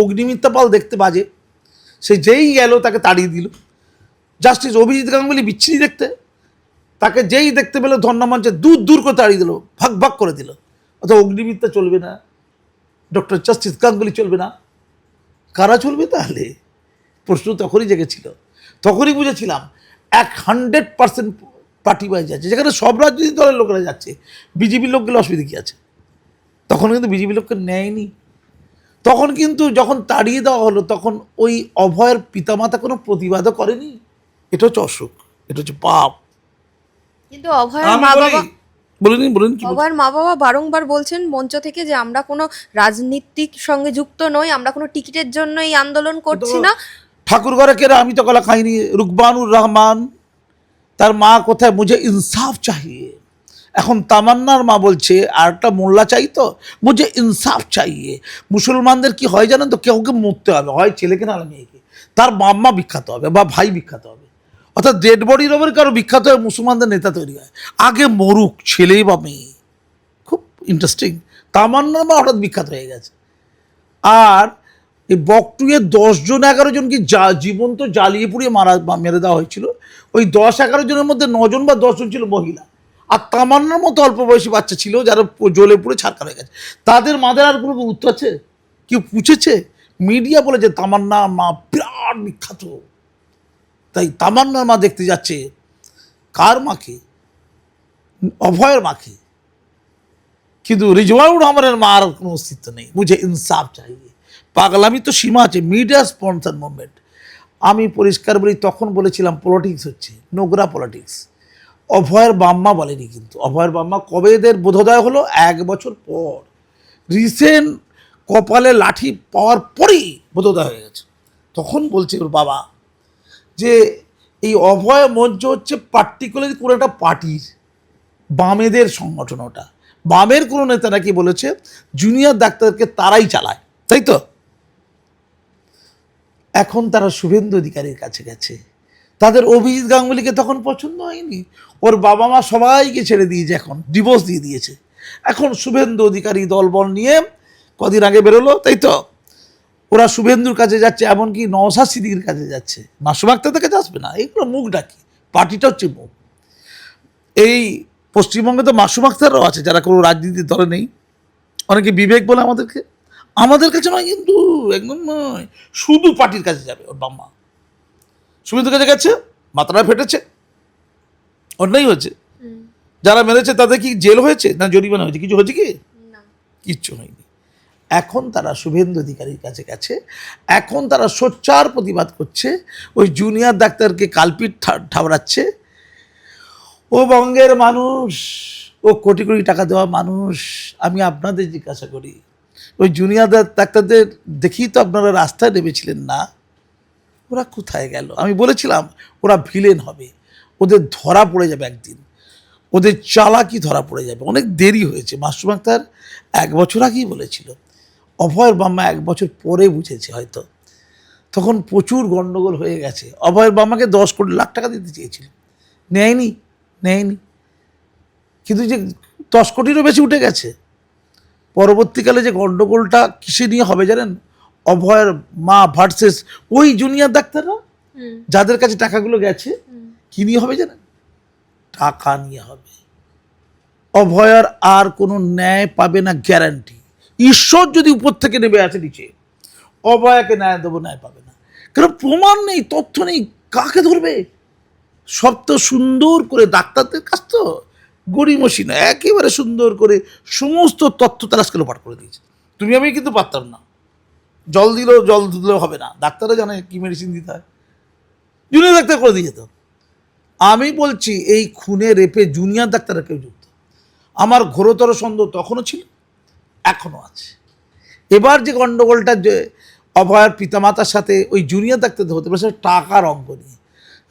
অগ্নিমিত্রা পাল দেখতে বাজে। সে যেই গেল, তাকে তাড়িয়ে দিল। জাস্টিস অভিজিৎ গাঙ্গুলি বিচ্ছিরি দেখতে। তাকে যেই দেখতে পেল ধর্ণামঞ্চে দূর দূর করে তাড়িয়ে দিল, ভাগ ভাগ করে দিল। অথবা অগ্নিমিত্রা চলবে না, ডক্টর জাস্টিস গাঙ্গুলি চলবে না। কারা চলবে তাহলে? প্রশ্ন তখনই জেগেছিল। তখনই বুঝেছিলাম, এক হান্ড্রেড পার্সেন্ট পার্টি বাই যাচ্ছে। যেখানে সব রাজনৈতিক দলের লোকেরা যাচ্ছে, বিজেপির লোক গেলে অসুবিধা কী আছে? তখন কিন্তু বিজেপি লোককে নেয়নি। তখন কিন্তু যখন তাড়িয়ে দেওয়া হলো তখন ওই অভয়ের পিতামাতা কোনো প্রতিবাদও করেনি? এটা হচ্ছে অসুখ এটা হচ্ছে পাপ। কিন্তু অভয়ের মা বাবা বলুন বলুন অভয়ের মা বাবা বারংবার বলছেন মঞ্চ থেকে যে আমরা কোনো রাজনীতিক সঙ্গে যুক্ত নই আমরা কোনো টিকিটের জন্য এই আন্দোলন করছি না। ঠাকুর ঘরে কেরা আমি তো গলা খাইনি রুকবানুর রহমান তার মা কোথায় মুঝে ইনসাফ চাহিয়ে। এখন তামান্নার মা বলছে আর একটা মোল্লা চাই তো? মুঝে ইনসাফ চাইয়ে। মুসলমানদের কি হয় জানেন তো? কেউকে মরতে হবে, হয় ছেলেকে না মেয়েকে। তার মাম্মা বিখ্যাত হবে বা ভাই বিখ্যাত হবে। অর্থাৎ ডেড বডির ওপর কারও বিখ্যাত হয়ে মুসলমানদের নেতা তৈরি হয়। আগে মরুক ছেলে বা মেয়ে। খুব ইন্টারেস্টিং তামান্নার মা হঠাৎ বিখ্যাত হয়ে গেছে। আর এই বকটুয়ে দশজন এগারো জনকে যা জীবন্ত জ্বালিয়ে পুড়িয়ে মারা মেরে দেওয়া হয়েছিল? ওই দশ এগারো জনের মধ্যে নজন বা দশজন ছিল মহিলা। আর তামান্নার মতো অল্প বয়সী বাচ্চা ছিল যারা জ্বলে পুড়ে ছাড়কা হয়ে গেছে। তাদের মাদের আর কোনো উত্তর আছে? কেউ পুছেছে? মিডিয়া বলেছে, তামান্না মা বিরাট বিখ্যাত। তাই তামান্নার মা দেখতে যাচ্ছে, কার মাকে? অভয়ের মাকে। কিন্তু রিজওয়ানুর রহমানের আর কোনো অস্তিত্ব নেই। মুঝে ইনসাফ চাইয়ে পাগলামি তো সীমা আছে মিডিয়া স্পন্সার মুভমেন্ট আমি পরিষ্কার বলি, তখন বলেছিলাম পলিটিক্স হচ্ছে, নোংরা পলিটিক্স অভয়ের বাম্মা বলেনি কিন্তু। অভয়ের বাম্মা কবে এদের বোধোদয় হলো? এক বছর পর। রিসেন্ট কপালে লাঠি পাওয়ার পরেই বোধোদয় হয়ে গেছে। তখন বলছে ওর বাবা যে, এই অভয় মঞ্চ হচ্ছে পার্টিকুলারলি কোনো একটা পার্টির, বামেদের সংগঠন ওটা। বামের কোনো নেতা নাকি বলেছে জুনিয়র ডাক্তারকে তারাই চালায়। তাই তো? এখন তারা শুভেন্দু অধিকারীর কাছে গেছে। তাদের অভিজিৎ গাঙ্গুলিকে তখন পছন্দ হয়নি। ওর বাবা মা সবাইকে ছেড়ে দিয়েছে এখন ডিভোর্স দিয়ে দিয়েছে। এখন শুভেন্দু অধিকারী দলবল নিয়ে কদিন আগে বেরোলো, তাই তো? ওরা শুভেন্দুর কাছে যাচ্ছে, এমনকি নওশা সিদ্দিকির কাছে যাচ্ছে। মাসুম আক্তার কাছে আসবে না, এগুলো মুখ ডাকি, পার্টিটা হচ্ছে মুখ। এই পশ্চিমবঙ্গে তো মাসুম আক্তাররাও আছে, যারা কোনো রাজনীতির দলে নেই। অনেকে বিবেক বলে আমাদেরকে, আমাদের কাছে নয় কিন্তু, একদম শুধু পার্টির কাছে যাবে ওর বাম্মা সুমিতের কাছে গেছে মাথাটা ফেটেছে। অন্যায় হয়েছে। যারা মেরেছে তাদের কি জেল হয়েছে না জরিমানা হয়েছে? কিছু হয়েছে কি? কিচ্ছু হয়নি। এখন তারা শুভেন্দু অধিকারীর কাছে গেছে। এখন তারা সোচ্চার প্রতিবাদ করছে। ওই জুনিয়র ডাক্তারকে কালপিট ঠা- ঠাবরাচ্ছে ও বঙ্গের মানুষ ও কোটি কোটি টাকা দেওয়া মানুষ আমি আপনাদের জিজ্ঞাসা করি। ওই জুনিয়র ডাক্তারদের দেখেই তো আপনারা রাস্তায় নেমেছিলেন না। ওরা কোথায় গেল? আমি বলেছিলাম, ওরা ভিলেন হবে। ওদের ধরা পড়ে যাবে একদিন। ওদের চালাকি ধরা পড়ে যাবে। অনেক দেরি হয়েছে। মাসুম আক্তার এক বছর আগেই বলেছিল। অভয়ের বাম্মা এক বছর পরে বুঝেছে হয়তো। তখন প্রচুর গণ্ডগোল হয়ে গেছে। অভয়ের বাম্মাকে দশ কোটি লাখ টাকা দিতে চেয়েছিল। নেয়নি নেয়নি। কিন্তু যে দশ কোটিরও বেশি উঠে গেছে। পরবর্তীকালে যে গণ্ডগোলটা কিসে নিয়ে হবে জানেন? অভয়ের মা ভার্সেস ওই জুনিয়র ডাক্তাররা? যাদের কাছে টাকাগুলো গেছে কি নিয়ে হবে জানেন? টাকা নিয়ে হবে। অভয়ার আর কোনো ন্যায় পাবে না গ্যারান্টি ঈশ্বর যদি উপর থেকে নেমে আসে নিচে অভয়াকে ন্যায় দেবো ন্যায় পাবে না। কারণ প্রমাণ নেই তথ্য নেই কাকে ধরবে? সব তো সুন্দর করে ডাক্তারদের কাছ তো গড়িমসি না একেবারে সুন্দর করে সমস্ত তথ্য তারা করে পাঠ করে দিয়েছে। তুমি আমি কিন্তু পারতাম না। জল দিলেও জল দিলেও হবে না। ডাক্তাররা জানে কি মেডিসিন দিতে হয়। জুনিয়র ডাক্তার করে দিয়ে যেত। আমি বলছি, এই খুনে, রেপে জুনিয়র ডাক্তাররা কেউ যুক্ত। আমার ঘোরতর সন্দেহ তখনও ছিল, এখনও আছে। এবার যে গণ্ডগোলটা যে অভয়ার পিতামাতার সাথে ওই জুনিয়র ডাক্তারদের হতে পারে টাকার অঙ্ক নিয়ে।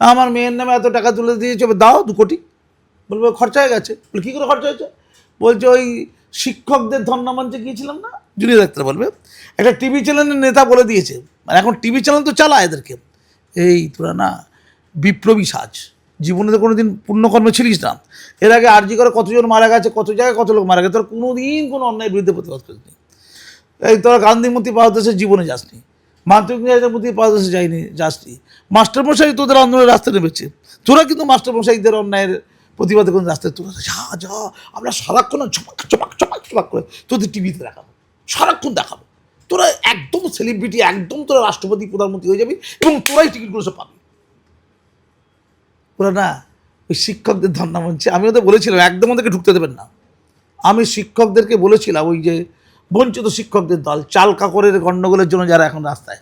আমার মেয়ের নামে এত টাকা তুলে দিয়েছে দাও দু কোটি। বলবে, খরচা হয়ে গেছে। বলে, কী করে খরচা হয়েছে? বলছে, ওই শিক্ষকদের ধর্ণামঞ্চে গিয়েছিলাম না? জুনিয়র ডাক্তার বলবে একটা টিভি চ্যানেলের নেতা বলে দিয়েছে। মানে এখন টিভি চ্যানেল তো চালায় এদেরকে। এই তোরা না, বিপ্লবী সাজ। জীবনে তো কোনোদিন পুণ্যকর্মে ছিলিস না। এর আগে আরজি করে কতজন মারা গেছে, কত জায়গায় কত লোক মারা গেছে, তোর কোনো দিন কোনো অন্যায়ের বিরুদ্ধে প্রতিবাদ করিনি। এই তোরা গান্ধীমতি পাদদেশে জীবনে যাসনি। মাতৃমতি পাদদেশে যায়নি যাসনি। মাস্টারমশাই তোদের আন্দোলনের রাস্তা নেমেছে। তোরা কিন্তু মাস্টারমশাইদের অন্যায়ের প্রতিবাদে কোনো রাস্তায় তোরা যা যা, আমরা সারাক্ষণ চপাক চপাক চপাক চপাক করে তোদের টিভিতে দেখাবো। সারাক্ষণ দেখাবো। তোরা একদম সেলিব্রিটি একদম তোরা রাষ্ট্রপতি প্রধানমন্ত্রী হয়ে যাবি এবং তোরাই টিকিটগুলো সব পাবি। ওরা না ওই শিক্ষকদের ধর্ণা মঞ্চে আমি ওদের বলেছিলাম একদম ওদেরকে ঢুকতে দেবেন না। আমি শিক্ষকদেরকে বলেছিলাম ওই যে বঞ্চিত শিক্ষকদের দল চাল কাকরের গণ্ডগোলের জন্য যারা এখন রাস্তায়।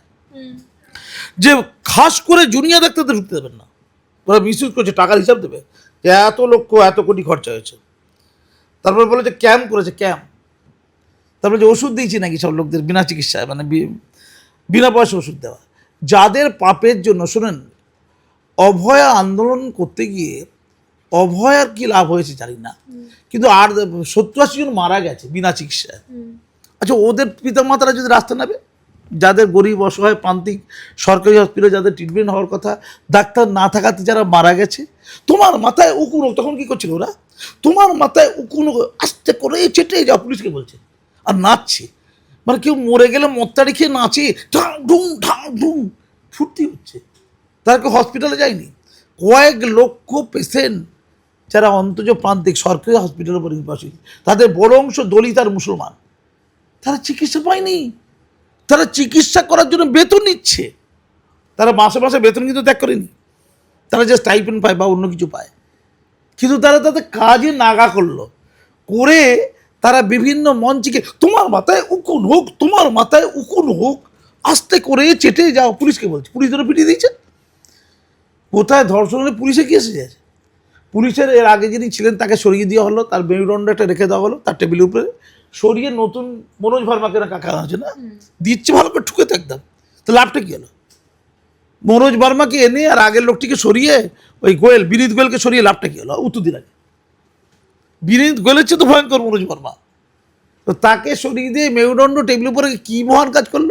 যে খাস করে জুনিয়র ডাক্তারদের ঢুকতে দেবেন না। ওরা মিসইউজ করছে টাকার হিসাব দেবে। যে এত লক্ষ এত কোটি খরচা হয়েছে। তারপর বলে যে ক্যাম্প করেছে ক্যাম্প তারপরে যে ওষুধ দিয়েছি নাকি সব লোকদের বিনা চিকিৎসায় মানে বিনা পয়সা ওষুধ দেওয়া। যাদের পাপের জন্য শুনেন অভয়া আন্দোলন করতে গিয়ে অভয়ার কি লাভ হয়েছে জানি না। কিন্তু আর সত্তর আশি জন মারা গেছে বিনা চিকিৎসায়। আচ্ছা ওদের পিতামাতারা যদি রাস্তা নেবে যাদের গরিব অসহায় প্রান্তিক সরকারি হসপিটালে যাদের ট্রিটমেন্ট হওয়ার কথা ডাক্তার না থাকাতে যারা মারা গেছে তোমার মাথায় উকুন তখন কি করছিল ওরা? তোমার মাথায় উকুন আস্তে করে চেটে যাও পুলিশকে বলছে। আর নাচছে। মানে কেউ মরে গেলে মত্তারি খেয়ে নাচে, ঢাং, ঢুং, ঢাং ফুর্তি হচ্ছে। তারা কেউ হসপিটালে যায়নি। কয়েক লক্ষ পেশেন্ট যারা অন্তজ প্রান্তিক সরকারি হসপিটালের উপর নির্ভরশীল, তাদের বড় অংশ দলিত আর মুসলমান। তারা চিকিৎসা পায়নি। তারা চিকিৎসা করার জন্য বেতন নিচ্ছে। তারা মাসে মাসে বেতন কিন্তু ত্যাগ করেনি। তারা যে স্টাইপেন্ড পায় বা অন্য কিছু পায়। কিন্তু তারা তাদের কাজে নাগা করল। করে তারা বিভিন্ন মঞ্চিকে তোমার মাথায় উকুন হোক তোমার মাথায় উকুন হোক আস্তে করে চেটে যাও। পুলিশকে বলছে। পুলিশ ধরে পিটিয়ে দিয়েছে। কোথায় ধর্ষণ হলে পুলিশে কি এসে যাচ্ছে? পুলিশের এর আগে যিনি ছিলেন তাকে সরিয়ে দেওয়া হলো তার মেরুদণ্ড একটা রেখে দেওয়া হলো তার টেবিলের উপরে। সরিয়ে নতুন মনোজ ভার্মাকে না কাকা আছে না? দিচ্ছে ভালো করে ঠুকে থাকতাম তো লাভটা কী হলো? মনোজ ভার্মাকে এনে আর আগের লোকটিকে সরিয়ে ওই গোয়েল বিনীত গোয়েলকে সরিয়ে লাভটা কী হলো? উত্তর দিন আগে বিনীত গোয়েলের চেয়ে তো ভয়ঙ্কর মনোজ ভার্মা তো তাকে সরিয়ে দিয়ে মেরুদণ্ড টেবিলের উপরে কী মহান কাজ করল?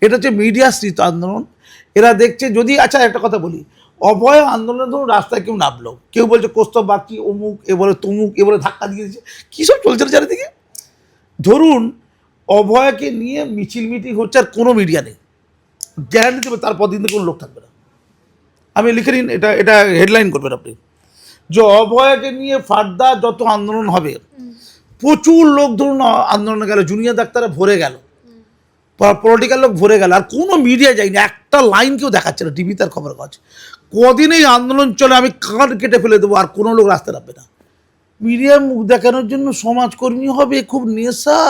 এটা হচ্ছে মিডিয়া স্থিত আন্দোলন। এরা দেখছে যদি আচ্ছা একটা কথা বলি। অভয় আন্দোলনের ধরুন রাস্তায় কেউ নামলো। কেউ বলছে, কোস্তব বাকি অমুক, এ বলে তমুক, এ বলে ধাক্কা দিয়ে দিচ্ছে কী সব চলছে চারিদিকে? ধরুন, অভয়কে নিয়ে মিছিল মিটিং হচ্ছে আর কোনো মিডিয়া নেই। গ্যারান্টি দেবে তারপর দিন কোনো লোক থাকবে না। আমি লিখে নিন, এটা এটা হেডলাইন করবেন আপনি। যে অভয়কে নিয়ে ফার্দা যত আন্দোলন হবে, প্রচুর লোক ধরুন আন্দোলনে গেল জুনিয়র ডাক্তাররা ভরে গেল পলিটিক্যাল লোক ভরে গেল, আর কোনো মিডিয়া যায়নি, একটা লাইন কেউ দেখাচ্ছে না টিভিতে আর খবর কাজ কদিন এই আন্দোলন চলে, আমি কাঁধ কেটে ফেলে দেবো, আর কোনো লোক রাস্তায় নামবে না। মিডিয়ার মুখ দেখানোর জন্য সমাজকর্মী হবে, খুব নেশা,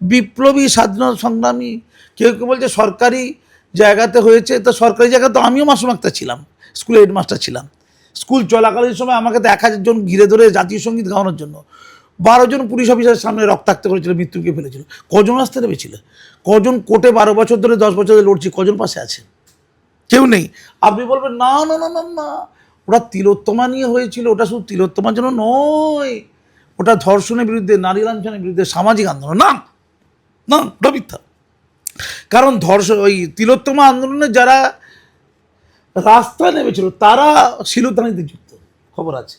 বিপ্লবী, স্বাধীনতা সংগ্রামী, কেউ কেউ বলছে সরকারি জায়গাতে হয়েছে, তো সরকারি জায়গাতে আমিও মাস্টার ছিলাম স্কুলে হেডমাস্টার ছিলাম। স্কুল চলাকালীন সময় আমাকে তো এক হাজার জন ঘিরে ধরে জাতীয় সংগীত গাওয়ানোর জন্য। বারো জন পুলিশ অফিসারের সামনে রক্তাক্ত করেছিল, মৃত্যুকে ফেলেছিল। কজন আসতে নেমেছিল? কজন কোর্টে বারো বছর ধরে, দশ বছর ধরে লড়ছি, কজন পাশে আছে? কেউ নেই। আপনি বলবেন, না না না না না। ওটা তিলোত্তমা নিয়ে হয়েছিল, ওটা শুধু তিলোত্তমার জন্য নয়। ওটা ধর্ষণের বিরুদ্ধে, নারী লাঞ্ছনের বিরুদ্ধে সামাজিক আন্দোলন। না না, ওটা মিথ্যা। কারণ ধর্ষণ ওই তিলোত্তমা আন্দোলনে যারা রাস্তায় নেমেছিল, তারা শিলুদ্ধানিতে যুক্ত। খবর আছে।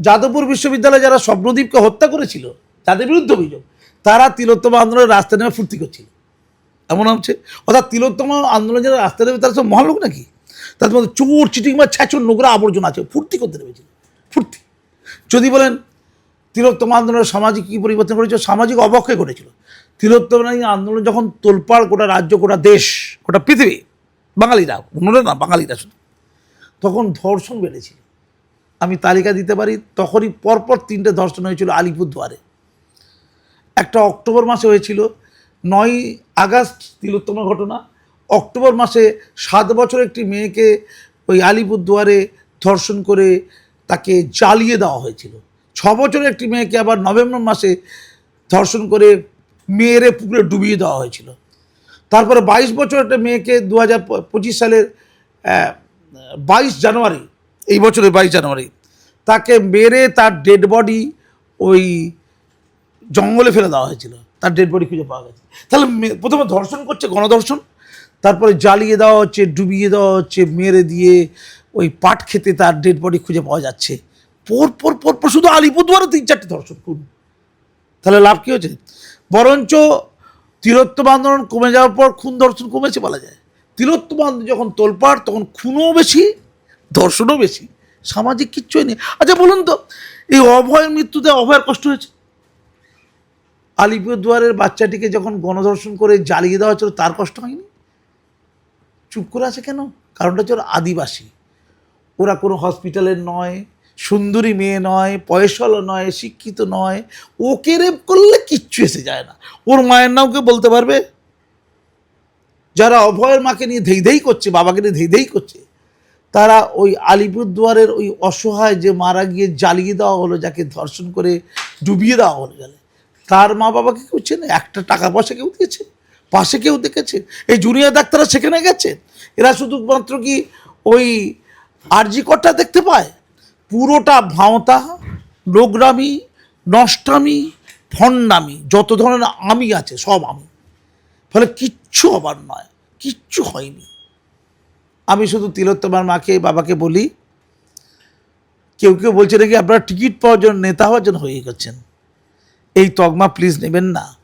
যাদবপুর বিশ্ববিদ্যালয়ে যারা স্বপ্নদীপকে হত্যা করেছিল, তাদের বিরুদ্ধে অভিযোগ। তারা তিলোত্তমা আন্দোলনের রাস্তায় নেমে ফুর্তি করছিল। এমন হচ্ছে অর্থাৎ তিলোত্তমা আন্দোলন যারা রাস্তায় নেমে, তারা সব মহালোক নাকি? তাদের মধ্যে চোর, চিটিং বা ছ্যাচর নোংরা আবর্জনা আছে। ফুর্তি করতে নেমেছিল। ফুর্তি। যদি বলেন, তিলোত্তম আন্দোলনের সামাজিক কী পরিবর্তন করেছিল সামাজিক অবক্ষয় ঘটেছিল। তিলোত্তম আন্দোলন যখন তোলপাড় গোটা রাজ্য, গোটা দেশ, গোটা পৃথিবী বাঙালিরা, অন্যরা না, বাঙালিরা শুধু। তখন ধর্ষণ বেড়েছিল। আমি তালিকা দিতে পারি, তখনই পরপর তিনটে ধর্ষণ হয়েছিল আলিপুরদুয়ারে একটা অক্টোবর মাসে হয়েছিল, নয় আগস্ট তিলোত্তম ঘটনা। অক্টোবর মাসে সাত বছর একটি মেয়েকে ওই আলিপুরদুয়ারে ধর্ষণ করে তাকে জ্বালিয়ে দেওয়া হয়েছিল। ছ বছরের একটি মেয়েকে আবার নভেম্বর মাসে ধর্ষণ করে মেয়েরে পুকুরে ডুবিয়ে দেওয়া হয়েছিল। তারপরে বাইশ বছর একটা মেয়েকে দু হাজার পঁচিশ সালের বাইশ জানুয়ারি, এই বছরের বাইশ জানুয়ারি, তাকে মেরে তার ডেড বডি ওই জঙ্গলে ফেলে দেওয়া হয়েছিল। তার ডেড বডি খুঁজে পাওয়া গেছে। তাহলে প্রথমে ধর্ষণ করছে, গণধর্ষণ, তারপরে জ্বালিয়ে দেওয়া হচ্ছে, ডুবিয়ে দেওয়া হচ্ছে, মেরে দিয়ে ওই পাট খেতে তার ডেড বডি খুঁজে পাওয়া যাচ্ছে। পর পর পর পর শুধু আলিপুরদুয়ারে তিন চারটে ধর্ষণ করুন তাহলে লাভ কী হচ্ছে? বরঞ্চ তিলোত্তম আন্দোলন কমে যাওয়ার পর খুন ধর্ষণ কমেছে বলা যায়। তিলোত্তম আন্দোলন যখন তোলপাড়, তখন খুনও বেশি ধর্ষণও বেশি। সামাজিক কিচ্ছুই নেই। আচ্ছা বলুন তো, এই অভয়ের মৃত্যুতে অভয়ের কষ্ট হয়েছে? আলিপুরদুয়ারের বাচ্চাটিকে যখন গণধর্ষণ করে জ্বালিয়ে দেওয়া হচ্ছিল তার কষ্ট হয়নি? চুপ করে আছে কেন? কারণটা হচ্ছে ওরা আদিবাসী। ওরা কোনো হসপিটালের নয় সুন্দরী মেয়ে নয়, পয়সালো নয়, শিক্ষিত নয়, ওকে রেপ করলে কিচ্ছু এসে যায় না। ওর মায়ের নাম কে বলতে পারবে? যারা অভয়ের মাকে নিয়ে ধেই ধেই করছে, বাবাকে নিয়ে ধেই ধেই করছে, তারা ওই আলিপুরদুয়ারের ওই অসহায় যে মারা গিয়ে জ্বালিয়ে দেওয়া হলো, যাকে ধর্ষণ করে ডুবিয়ে দেওয়া হলো জলে তার মা বাবাকে কেউ চেনে? একটা টাকা পয়সা কেউ দিয়েছে? পাশে কেউ দেখেছে? এই জুনিয়র ডাক্তাররা সেখানে গেছে? এরা শুধুমাত্র কি ওই আরজি কটটা দেখতে পায়? পুরোটা ভাঁওতা নোংরামি নষ্টামি, ফন্ডামি, যত ধরনের আমি আছে, সব আমি। ফলে কিচ্ছু হবার নয়, কিচ্ছু হয়নি। আমি শুধু তিলোত্তমার মাকে, বাবাকে বলি, কেউ কেউ বলছে নাকি, আপনারা টিকিট পাওয়ার জন্য নেতা হওয়ার জন্য হয়ে গেছেন। এই তগমা প্লিজ নেবেন না।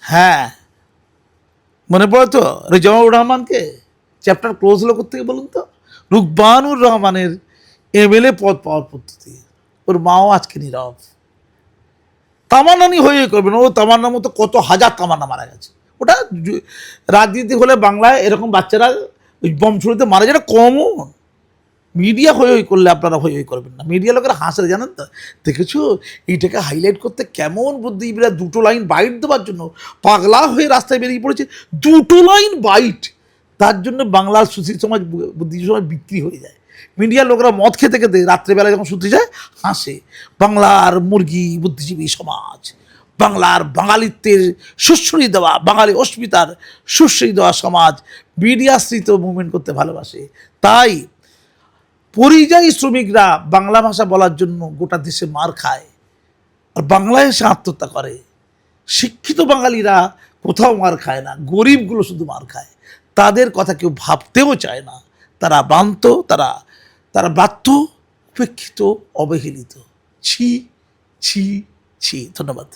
হ্যাঁ। মনে পড়ে তো? রেজাউর রহমানকে? চ্যাপ্টার ক্লোজ হলো থেকে বলুন তো? রুকবানুর রহমানের এমএলএ পদ পাওয়ার পদ্ধতি। ওর মাও আজকে নীরব। তামান্নানি হয়ে করবেন। ও তামান্নার মতো কত হাজার তামান্না মারা গেছে। ওটা রাজনীতি হলে বাংলায় এরকম বাচ্চারা ওই বম মারা যায় কমন মিডিয়া হয়ে হই করলে আপনারা হয়ে হই করবেন না। মিডিয়া লোকেরা হাসলে জানেন তো? দেখেছ? এইটাকে হাইলাইট করতে কেমন বুদ্ধিজীবীরা দুটো লাইন বাইট দেওয়ার জন্য। পাগলা হয়ে রাস্তায় বেরিয়ে পড়েছে। দুটো লাইন বাইট তার জন্য বাংলার সুশীল সমাজ বুদ্ধিজীবী সমাজ বিক্রি হয়ে যায়। মিডিয়ার লোকরা মদ খেতে খেতে রাত্রেবেলা যখন শুতে যায়, হাসে। বাংলার মুরগি, বুদ্ধিজীবী সমাজ, বাংলার বাঙালিত্বের সুশ্রী দেওয়া, বাঙালি অস্মিতার সুশ্রী দেওয়া সমাজ মিডিয়াশ্রিত মুভমেন্ট করতে ভালোবাসে। তাই পরিযায়ী শ্রমিকরা বাংলা ভাষা বলার জন্য গোটা দেশে মার খায় আর বাংলায় এসে আত্মহত্যা করে। শিক্ষিত বাঙালিরা কোথাও মার খায় না, গরিবগুলো শুধু মার খায়। তাদের কথা কেউ ভাবতেও চায় না। তারা বান্ত, তারা তারা বাধ্য উপেক্ষিত অবহেলিত। ছি ছি ছি। ধন্যবাদ।